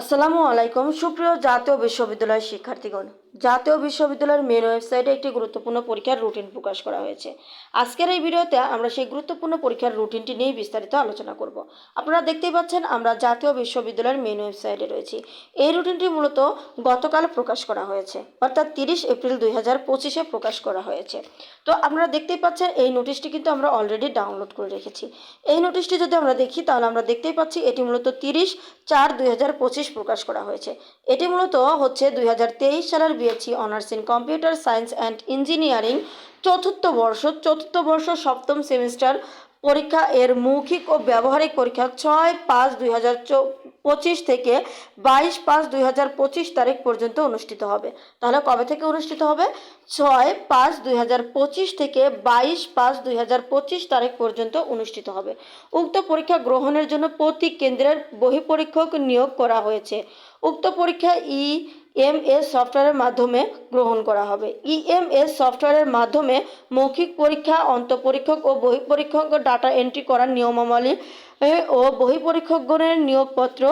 আসসালামু আলাইকুম। সুপ্রিয় জাতীয় বিশ্ববিদ্যালয়ের শিক্ষার্থীগণ, জাতীয় বিশ্ববিদ্যালয়ের মেন ওয়েবসাইটে একটি গুরুত্বপূর্ণ পরীক্ষার রুটিন প্রকাশ করা হয়েছে। আজকের এই ভিডিওতে আমরা সেই গুরুত্বপূর্ণ পরীক্ষার রুটিনটি নিয়ে বিস্তারিত আলোচনা করব। আপনারা দেখতেই পাচ্ছেন, আমরা জাতীয় বিশ্ববিদ্যালয়ের মেন ওয়েবসাইটে রয়েছি। এই রুটিনটি মূলত গতকাল প্রকাশ করা হয়েছে, অর্থাৎ তিরিশ এপ্রিল দুই হাজার পঁচিশে প্রকাশ করা হয়েছে। তো আপনারা দেখতেই পাচ্ছেন, এই নোটিশটি কিন্তু আমরা অলরেডি ডাউনলোড করে রেখেছি। এই নোটিশটি যদি আমরা দেখি, তাহলে আমরা দেখতেই পাচ্ছি, এটি মূলত তিরিশ চার দুই হাজার পঁচিশ প্রকাশ করা হয়েছে। এটি মূলত হচ্ছে দুই হাজার তেইশ সালের BSc honours in computer science and engineering চতুর্থ বর্ষ চতুর্থ বর্ষ সপ্তম সেমিস্টার পরীক্ষা এর মৌখিক ও ব্যবহারিক পরীক্ষা ছয় পাঁচ দুই হাজার পঁচিশ থেকে বাইশ পাঁচ দুই হাজার পঁচিশ তারিখ পর্যন্ত অনুষ্ঠিত হবে। তাহলে কবে থেকে অনুষ্ঠিত হবে? ছয় পাঁচ দুই হাজার পঁচিশ থেকে বাইশ পাঁচ দুই হাজার পঁচিশ তারিখ পর্যন্ত অনুষ্ঠিত হবে। উক্ত পরীক্ষা গ্রহণের জন্য প্রতি কেন্দ্রের বহিঃপরীক্ষক নিয়োগ করা হয়েছে। উক্ত পরীক্ষা ই এম এস সফটওয়্যারের মাধ্যমে গ্রহণ করা হবে। ইএমএস সফটওয়্যারের মাধ্যমে মৌখিক পরীক্ষা, অন্তঃপরীক্ষক ও বহিঃপরীক্ষক ডাটা এন্ট্রি করার নিয়মাবলী ও বহিঃপরীক্ষকগণের নিয়োগপত্র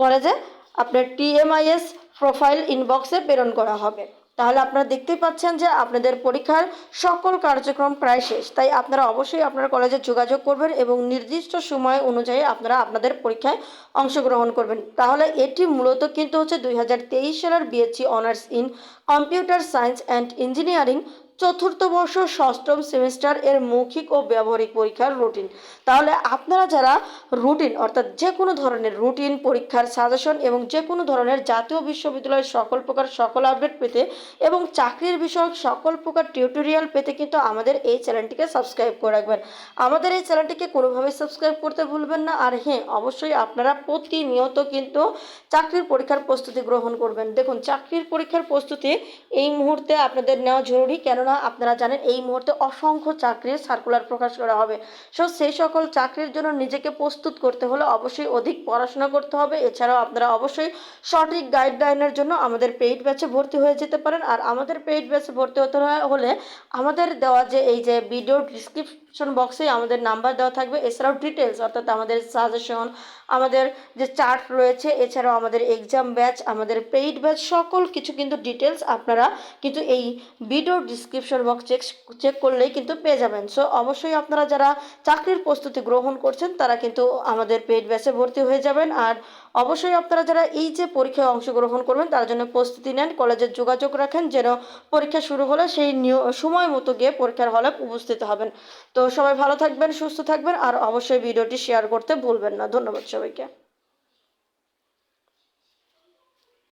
কলেজে আপনার টিএমআইএস প্রোফাইল ইনবক্সে প্রেরণ করা হবে। তাহলে আপনারা দেখতেই পাচ্ছেন যে আপনাদের পরীক্ষার সকল কার্যক্রম প্রায় শেষ। তাই আপনারা অবশ্যই আপনার কলেজে যোগাযোগ করবেন এবং নির্দিষ্ট সময় অনুযায়ী আপনারা আপনাদের পরীক্ষায় অংশগ্রহণ করবেন। তাহলে এটি মূলত কিন্তু হচ্ছে দুই হাজার তেইশ সালের BSc honours in computer science and engineering চতুর্থ বর্ষ ষষ্ঠম সেমিস্টার এর মৌখিক ও ব্যবহারিক পরীক্ষার রুটিন তাহলে আপনারা যারা রুটিন অর্থাৎ যে কোনো ধরনের রুটিন পরীক্ষার সাজেশন এবং যে কোনো ধরনের জাতীয় বিশ্ববিদ্যালয়ের সকল প্রকার সকল আপডেট পেতে এবং চাকরির বিষয়ক সকল প্রকার টিউটোরিয়াল পেতে কিন্তু আমাদের এই চ্যানেলটিকে সাবস্ক্রাইব করে রাখবেন। আমাদের এই চ্যানেলটিকে কোনোভাবেই সাবস্ক্রাইব করতে ভুলবেন না। আর হ্যাঁ অবশ্যই আপনারা প্রতিনিয়ত কিন্তু চাকরির পরীক্ষার প্রস্তুতি গ্রহণ করবেন। দেখুন, চাকরির পরীক্ষার প্রস্তুতি এই মুহূর্তে আপনাদের নেওয়া জরুরি। কেননা আপনারা জানেন, এই মুহূর্তে অসংখ্য চাকরির সার্কুলার প্রকাশ করা হবে। সো সেই সকল চাকরির জন্য নিজেকে প্রস্তুত করতে হলে অবশ্যই অধিক পড়াশোনা করতে হবে। এছাড়াও আপনারা অবশ্যই সঠিক গাইডলাইনের জন্য আমাদের পেইড ব্যাচে ভর্তি হয়ে যেতে পারেন। আর আমাদের পেইড ব্যাচে ভর্তি হতে হলে আমাদের দেওয়া যে এই যে ভিডিও ডিসক্রিপশন বক্সে আমাদের নাম্বার দেওয়া থাকবে। এছাড়াও ডিটেলস অর্থাৎ আমাদের সাজেশন আমাদের যে চার্ট রয়েছে, এছাড়াও আমাদের এক্সাম ব্যাচ আমাদের পেইড ব্যাচ সকল কিছু কিন্তু ডিটেলস আপনারা কিন্তু এই video description box check check করলেই কিন্তু পেয়ে যাবেন। সো অবশ্যই আপনারা যারা চাকরির প্রস্তুতি গ্রহণ করছেন, তারা কিন্তু আমাদের পেইড ব্যাচে ভর্তি হয়ে যাবেন। আর অবশ্যই আপনারা যারা এই যে পরীক্ষায় অংশগ্রহণ করবেন, তার জন্য প্রস্তুতি নেন, কলেজে যোগাযোগ রাখেন, যেন পরীক্ষা শুরু হলে সেই সময় মতো গিয়ে পরীক্ষার হলে উপস্থিত হবেন। তো সবাই ভালো থাকবেন, সুস্থ থাকবেন, আর অবশ্যই ভিডিওটি শেয়ার করতে ভুলবেন না। ধন্যবাদ সবাইকে।